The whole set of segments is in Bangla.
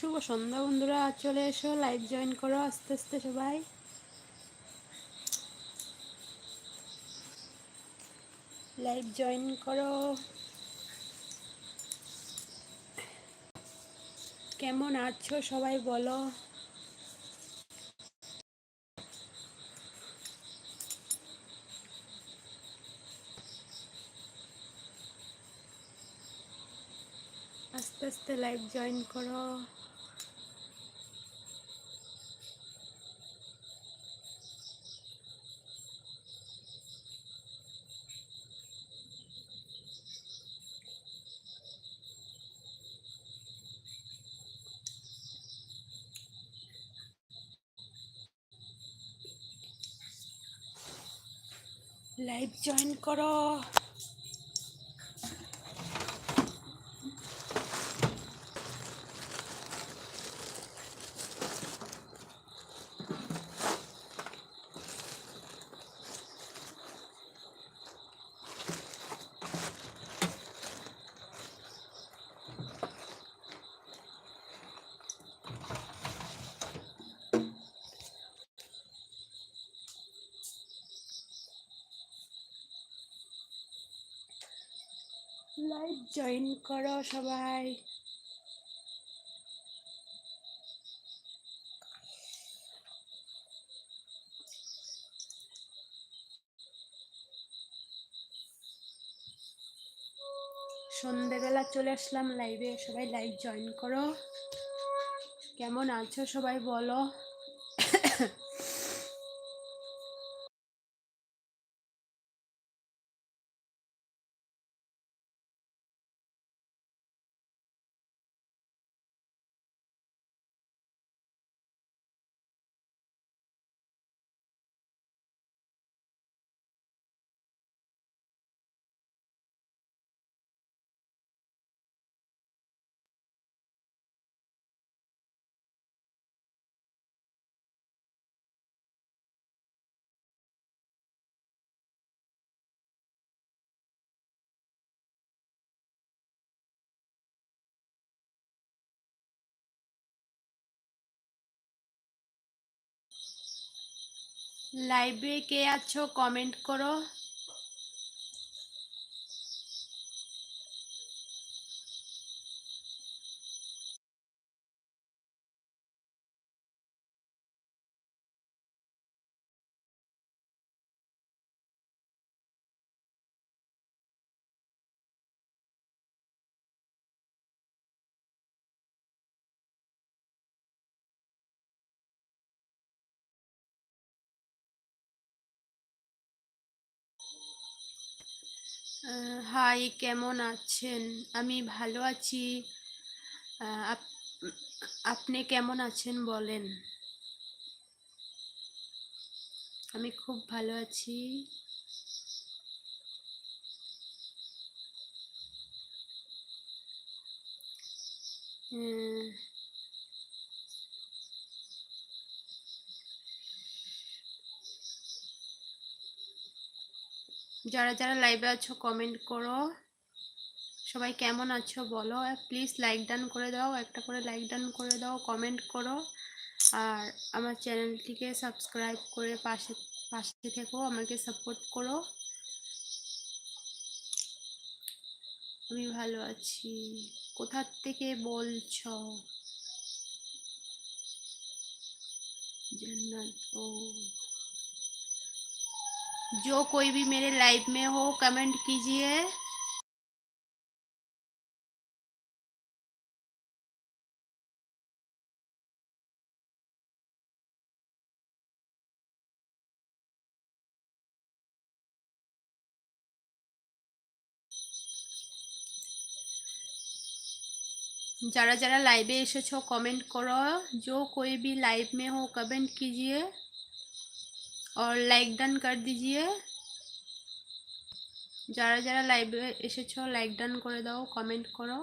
শুভ সন্ধ্যা, বন্ধুরা। চলে এসো লাইভ জয়েন করো আস্তে আস্তে সবাই। লাইভ জয়েন করো। কেমন আছো সবাই বলো। আস্তে লাইভ জয়েন করো। লাইভ জয়েন করো। লাইভ জয়েন করো সবাই। সন্ধেবেলা চলে আসলাম লাইভে সবাই লাইভ জয়েন করো। কেমন আছো সবাই বলো। লাইভে কে আছো? কমেন্ট করো। হাই কেমন আছেন? আমি ভালো আছি। আপনি কেমন আছেন বলেন? আমি খুব ভালো আছি। যারা যারা লাইভে আছো কমেন্ট করো। সবাই কেমন আছো বলো? প্লিজ লাইক ডান করে দাও, একটা করে লাইক ডান করে দাও কমেন্ট করো। আর আমার চ্যানেলটিকে সাবস্ক্রাইব করে পাশে পাশে থেকেও আমাকে সাপোর্ট করো। আমি ভালো আছি। কোথার থেকে বলছ? জান্নাত ও। जो कोई भी मेरे लाइव में हो कमेंट कीजिए जरा जरा लाइव एसो कमेंट करो जो कोई भी लाइव में हो कमेंट कीजिए और लाइक डन कर दीजिए যারা যারা লাইভে এসেছো লাইক ডান করে দাও কমেন্ট করো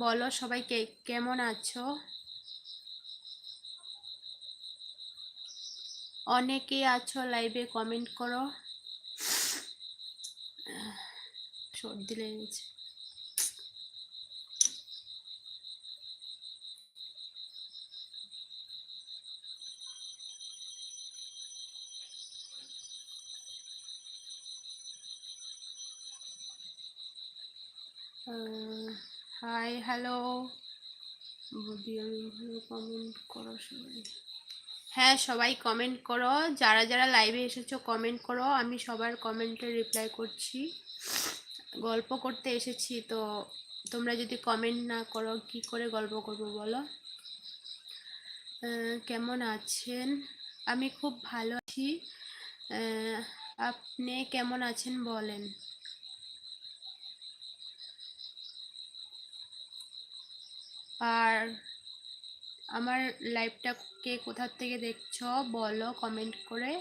বলো সবাই কে কেমন আছো অনেকে আছো লাইভে কমেন্ট করো সর্দি লেগেছে হাই হ্যালো বৌদি আমি ভালো কমেন্ট করো সবাই। হ্যাঁ সবাই কমেন্ট করো। যারা যারা লাইভে এসেছ কমেন্ট করো। আমি সবার কমেন্টে রিপ্লাই করছি। গল্প করতে এসেছি তো তোমরা যদি কমেন্ট না করো কি করে গল্প করব বলো? কেমন আছেন? আমি খুব ভালো আছি। আপনি কেমন আছেন বলেন? আর আমার লাইভটা কে কোথার থেকে দেখছ বলো কমেন্ট করে।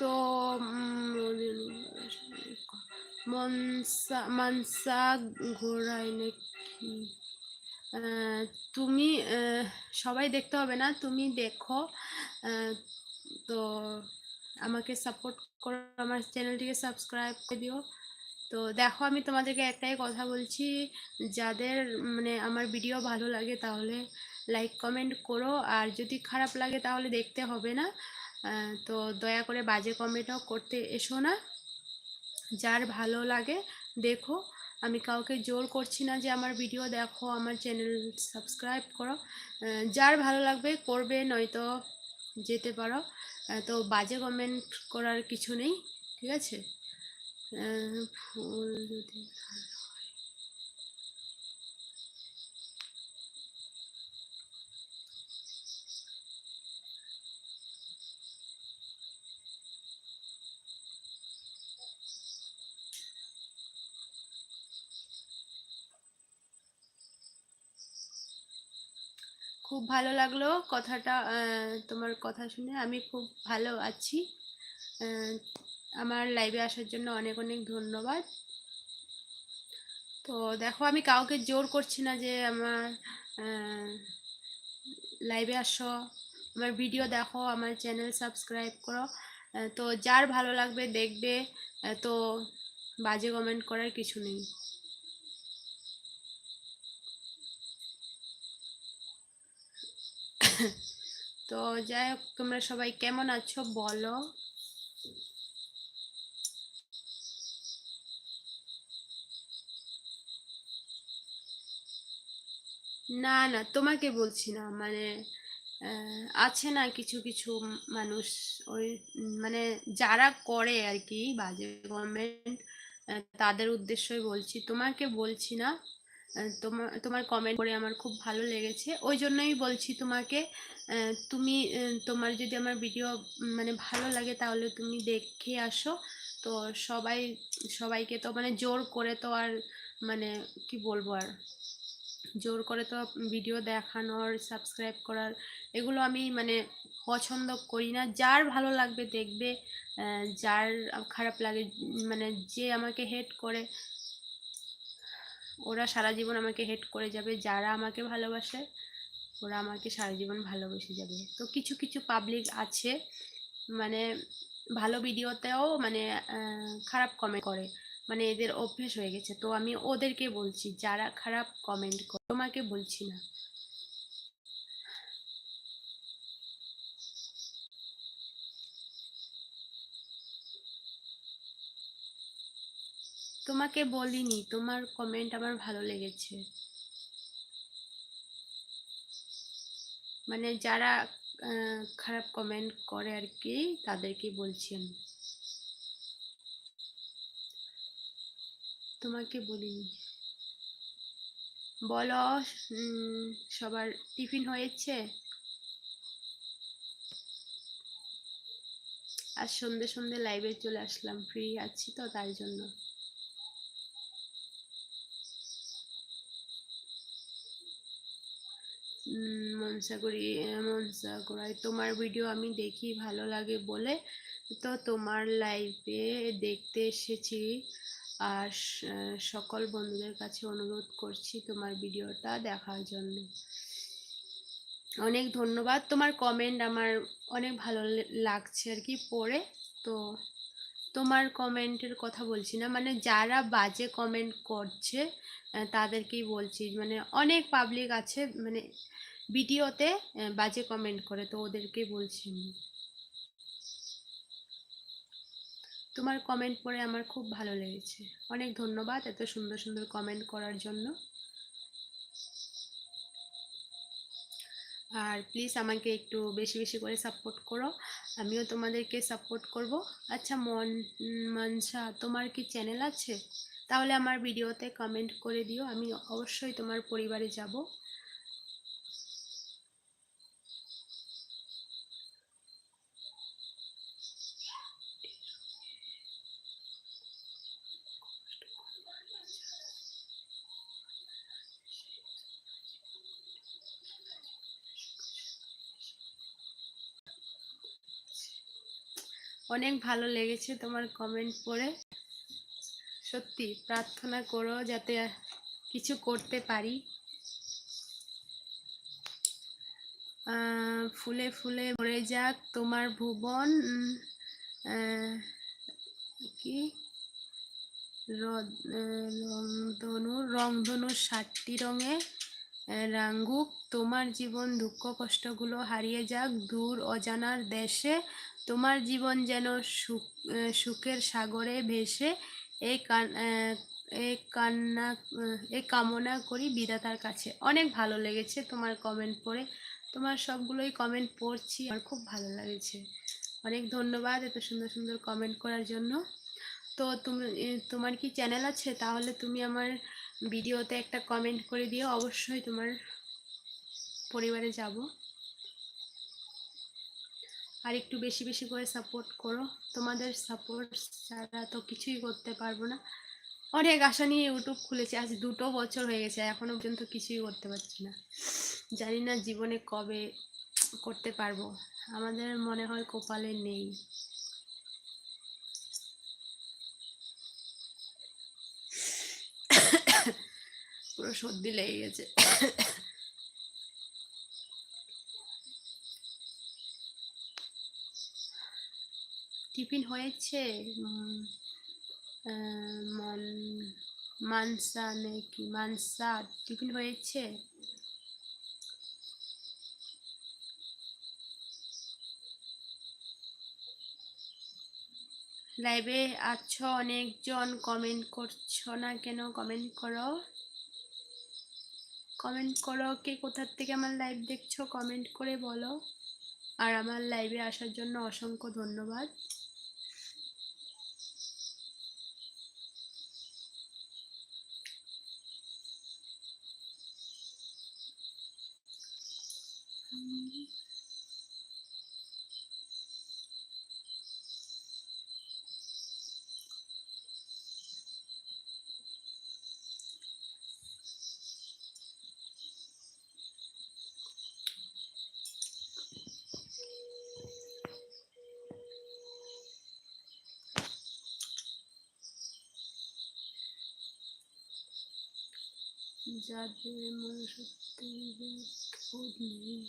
তো মনসা, মানসা ঘোরায় নাকি? তুমি সবাই দেখতে হবে না, তুমি দেখো। তো আমাকে সাপোর্ট করো, আমার চ্যানেলটিকে সাবস্ক্রাইব করে দিও। তো দেখো, আমি তোমাদেরকে একটাই কথা বলছি, যাদের মানে আমার ভিডিও ভালো লাগে তাহলে লাইক কমেন্ট করো। আর যদি খারাপ লাগে তাহলে দেখতে হবে না। তো দয়া করে বাজে কমেন্টও করতে এসো না। যার ভালো লাগে, দেখো। আমি কাউকে জোর করছি না যে আমার ভিডিও দেখো, আমার চ্যানেল সাবস্ক্রাইব করো। যার ভালো লাগবে করবে, নয়তো যেতে পারো। তো বাজে কমেন্ট করার কিছু নেই, ঠিক আছে? ফুল যদি খুব ভালো লাগল কথাটা তোমার কথা শুনে। আমি খুব ভালো আছি। আমার লাইভে আসার জন্য অনেক অনেক ধন্যবাদ। তো দেখো, আমি কাউকে জোর করছি না যে আমার লাইভে আসো, আমার ভিডিও দেখো, আমার চ্যানেল সাবস্ক্রাইব করো। তো যার ভালো লাগবে দেখবে তো বাজে কমেন্ট করার কিছু নেই। তো যাই হোক, তোমরা সবাই কেমন আছো বলো? না না, তোমাকে বলছি না মানে আছে না কিছু কিছু মানুষ ওই মানে যারা করে আর কি বাজে গভর্নমেন্ট তাদের উদ্দেশ্যই বলছি। তোমাকে বলছি না তোমার তোমার কমেন্ট করে আমার খুব ভালো লেগেছে। ওই জন্যই বলছি তোমাকে তুমি তোমার যদি আমার ভিডিও মানে ভালো লাগে তাহলে তুমি দেখে আসো। তো সবাই, সবাইকে তো মানে জোর করে তো আর মানে কি বলব আর, জোর করে তো ভিডিও দেখানোর সাবস্ক্রাইব করার এগুলো আমি মানে পছন্দ করি না। যার ভালো লাগবে দেখবে যার খারাপ লাগে মানে যে আমাকে হেট করে ওরা সারা জীবন আমাকে হেট করে যাবে, যারা আমাকে ভালোবাসে, ওরা আমাকে সারা জীবন ভালোবেসে যাবে। তো কিছু কিছু পাবলিক আছে মানে ভালো ভিডিওতেও মানে খারাপ কমেন্ট করে মানে এদের অভ্যেস হয়ে গেছে। তো আমি ওদেরকে বলছি, যারা খারাপ কমেন্ট করে, তোমাকে বলছি না। তোমাকে বলিনি, তোমার কমেন্ট আমার ভালো লেগেছে। মানে যারা খারাপ কমেন্ট করে আর কি তাদেরকে বলছি আমি। তোমাকে বলিনি। বলো সবার টিফিন হয়েছে? আজ সন্ধে সন্ধে লাইভে চলে আসলাম ফ্রি আছি তো তাই জন্য। উম, মনসাগরি মনসাগরাই তোমার ভিডিও আমি দেখি ভালো লাগে বলে। তো তোমার লাইভে দেখতে এসেছি। আর সকল বন্ধুদের কাছে অনুরোধ করছি তোমার ভিডিওটা দেখার জন্য। অনেক ধন্যবাদ। তোমার কমেন্ট আমার অনেক ভালো লাগছে আর কি পড়ে। তো তোমার কমেন্টের কথা বলছি না। মানে যারা বাজে কমেন্ট করছে তাদেরকেই বলছি। মানে অনেক পাবলিক আছে মানে ভিডিওতে বাজে কমেন্ট করে, তো ওদেরকেই বলছি তোমার কমেন্ট পড়ে আমার খুব ভালো লেগেছে। অনেক ধন্যবাদ এত সুন্দর সুন্দর কমেন্ট করার জন্য। আর প্লিজ আমাকে একটু বেশি বেশি করে সাপোর্ট করো। আমিও তোমাদেরকে সাপোর্ট করব। আচ্ছা মন, মনসা, তোমার কি চ্যানেল আছে? তাহলে আমার ভিডিওতে কমেন্ট করে দিও, আমি অবশ্যই তোমার পরিবারে যাব। অনেক ভালো লেগেছে তোমার কমেন্ট পড়ে। সত্যি প্রার্থনা করো যাতে কিছু করতে পারি। ফুলে ফুলে ভরে যাক তোমার ভুবন। কি? রংধনু রংধনুর সাতটি রঙে রাঙ্গুক। তোমার জীবন দুঃখ কষ্টগুলো হারিয়ে যাক দূর অজানার দেশে। তোমার জীবন যেন সুখ সুখের সাগরে ভেসে এই এই কান্না এই কামনা করি বিধাতার কাছে। অনেক ভালো লেগেছে তোমার কমেন্ট পড়ে। তোমার সবগুলোই কমেন্ট পড়ছি, আমার খুব ভালো লেগেছে। অনেক ধন্যবাদ এত সুন্দর সুন্দর কমেন্ট করার জন্য। তো তুমি তোমার কি চ্যানেল আছে? তাহলে তুমি আমার ভিডিওতে একটা কমেন্ট করে দিও। অবশ্যই তোমার পরিবারে যাব। আর একটু বেশি বেশি করে সাপোর্ট করো। তোমাদের সাপোর্ট ছাড়া তো কিছুই করতে পারব না। অনেক আশা নিয়ে ইউটিউব খুলেছি। আজ দুটো বছর হয়ে গেছে। এখনও পর্যন্ত কিছুই করতে পারছি না। জানি না জীবনে কবে করতে পারব। আমাদের মনে হয় কপালে নেই। পুরো সর্দি লেগে গেছে। টিফিন হয়েছে? মান, মানসা নাকি মানসা, টিফিন হয়েছে? লাইভে আছো অনেকজন কমেন্ট করছ না কেন? কমেন্ট করো। কমেন্ট করো কে কোথার থেকে আমার লাইভ দেখছ? কমেন্ট করে বলো। আর আমার লাইভে আসার জন্য অসংখ্য ধন্যবাদ। যাদের মনুষ্যত্বের বোধ নেই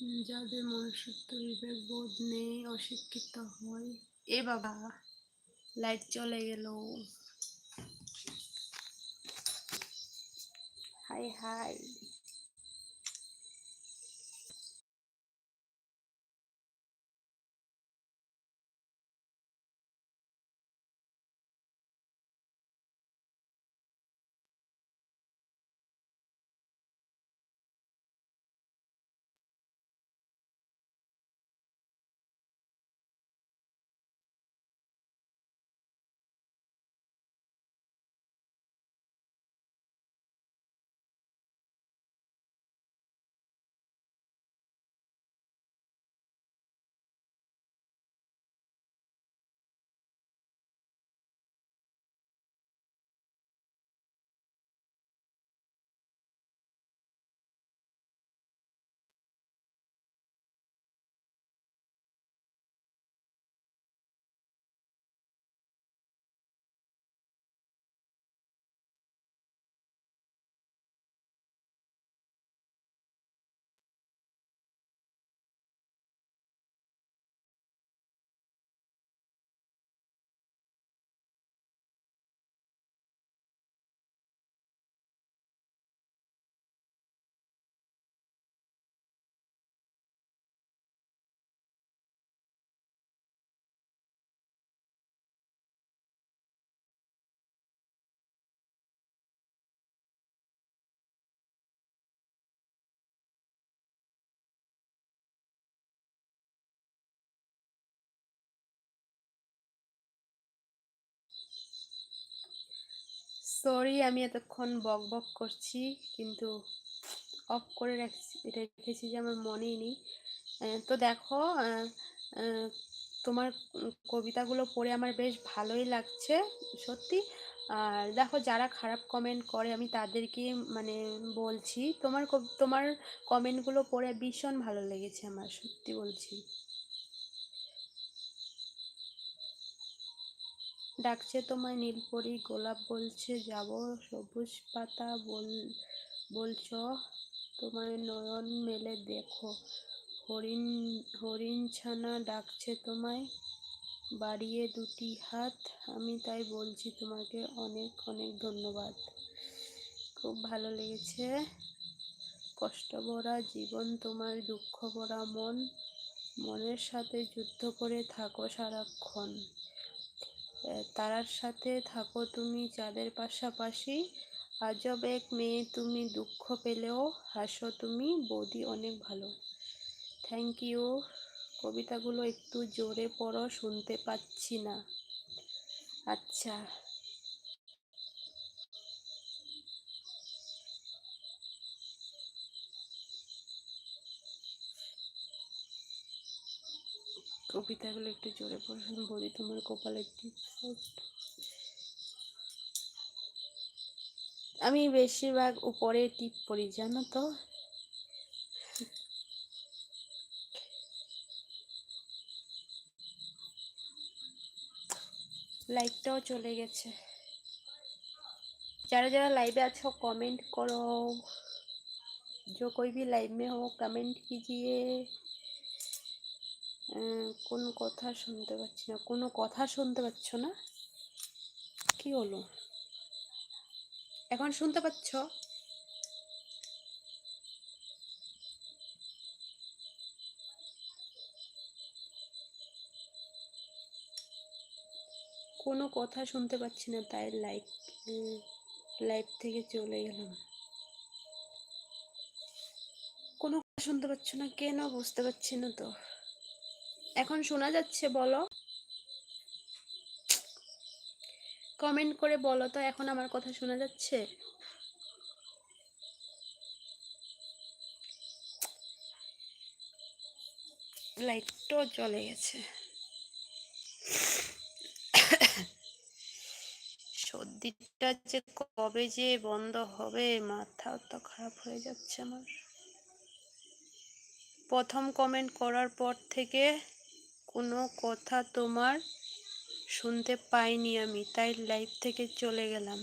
যাদের মনুষ্যত্ব বিবেক বোধ নেই অশিক্ষিত হয় এ বাবা লাইট চলে গেল। হাই হাই সরি আমি এতক্ষণ বক বক করছি, কিন্তু অফ করে রাখছি, রেখেছি যে আমার মনেই নেই। তো দেখো তোমার কবিতাগুলো পড়ে আমার বেশ ভালোই লাগছে, সত্যি। আর দেখো, যারা খারাপ কমেন্ট করে, আমি তাদেরকে মানে বলছি, তোমার তোমার কমেন্টগুলো পড়ে ভীষণ ভালো লেগেছে আমার, সত্যি বলছি। ডাকছে তোমায় নীলপরি, গোলাপ বলছে, যাব সবুজ পাতা বল বলছো, তোমায় নয়ন মেলে দেখো। হরিণ হরিণ ছানা ডাকছে তোমায়, বাড়িয়ে দুটি হাত। আমি তাই বলছি তোমাকে অনেক অনেক ধন্যবাদ। খুব ভালো লেগেছে। কষ্ট ভরা জীবন তোমার, দুঃখ ভরা মন। মনের সাথে যুদ্ধ করে থাকো সারাক্ষণ। তারার সাথে থাকো তুমি চাঁদের পাশাপাশি। আজব এক মেয়ে, তুমি দুঃখ পেলেও হাসো তুমি, বৌদি অনেক ভালো। থ্যাংক ইউ কবিতাগুলো একটু জোরে পড়ো, শুনতে পাচ্ছি না। আচ্ছা। কবিতাগুলো একটু জোরে পড়াশোনা বলি তোমার কপালে আমি বেশিরভাগ উপরে টিপ পড়ি, জানো তো? লাইকটাও চলে গেছে। যারা যারা লাইভে আছো কমেন্ট করো। जो কই भी लाइव में हो कमेंट कीजिए। কোনো কথা শুনতে পাচ্ছি না। কোনো কথা শুনতে পাচ্ছ না? কি হলো? এখন শুনতে পাচ্ছ? কোনো কথা শুনতে পাচ্ছি না, তাই লাইক লাইভ থেকে চলে গেলাম কোনো কথা শুনতে পাচ্ছ না? কেন? বুঝতে পারছি না তো। এখন শোনা যাচ্ছে, বলো। কমেন্ট করে বলো তো, এখন আমার কথা শোনা যাচ্ছে? লাইটটাও চলে গেছে। সর্দিটা যে কবে যে বন্ধ হবে, মাথাও তো খারাপ হয়ে যাচ্ছে আমার। প্রথম কমেন্ট করার পর থেকে কোনো কথা তোমার শুনতে পাইনি আমি, তাই লাইভ থেকে চলে গেলাম।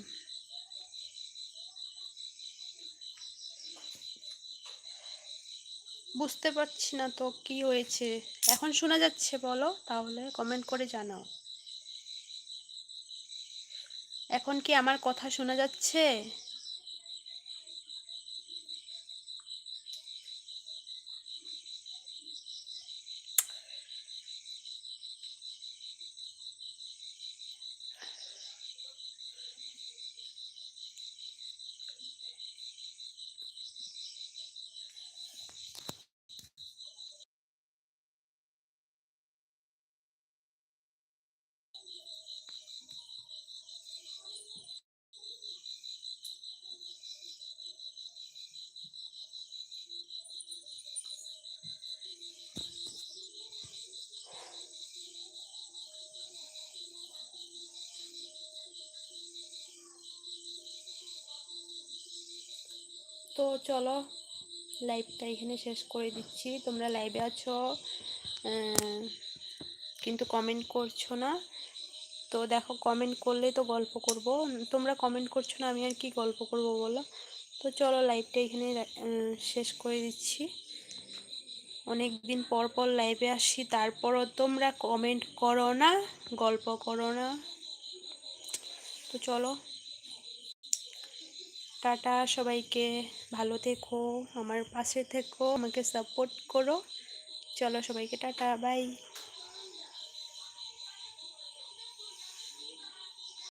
বুঝতে পারছি না তো কি হয়েছে। এখন শোনা যাচ্ছে, বলো, তাহলে কমেন্ট করে জানাও। এখন কি আমার কথা শোনা যাচ্ছে? তো চলো লাইভটা এখানে শেষ করে দিচ্ছি। তোমরা লাইভে আছো কিন্তু কমেন্ট করছ না। তো দেখো কমেন্ট করলেই তো গল্প করব। তোমরা কমেন্ট করছ না, আমি আর কি গল্প করব বলো? তো চলো লাইভটা এখানে শেষ করে দিচ্ছি। অনেক দিন পর পর লাইভে আসি, তারপরও তোমরা কমেন্ট করো না, গল্প করো না। তো চলো। টাটা সবাইকে ভালো থেকো আমার পাশে থেকো আমাকে সাপোর্ট করো। চলো সবাইকে টাটা বাই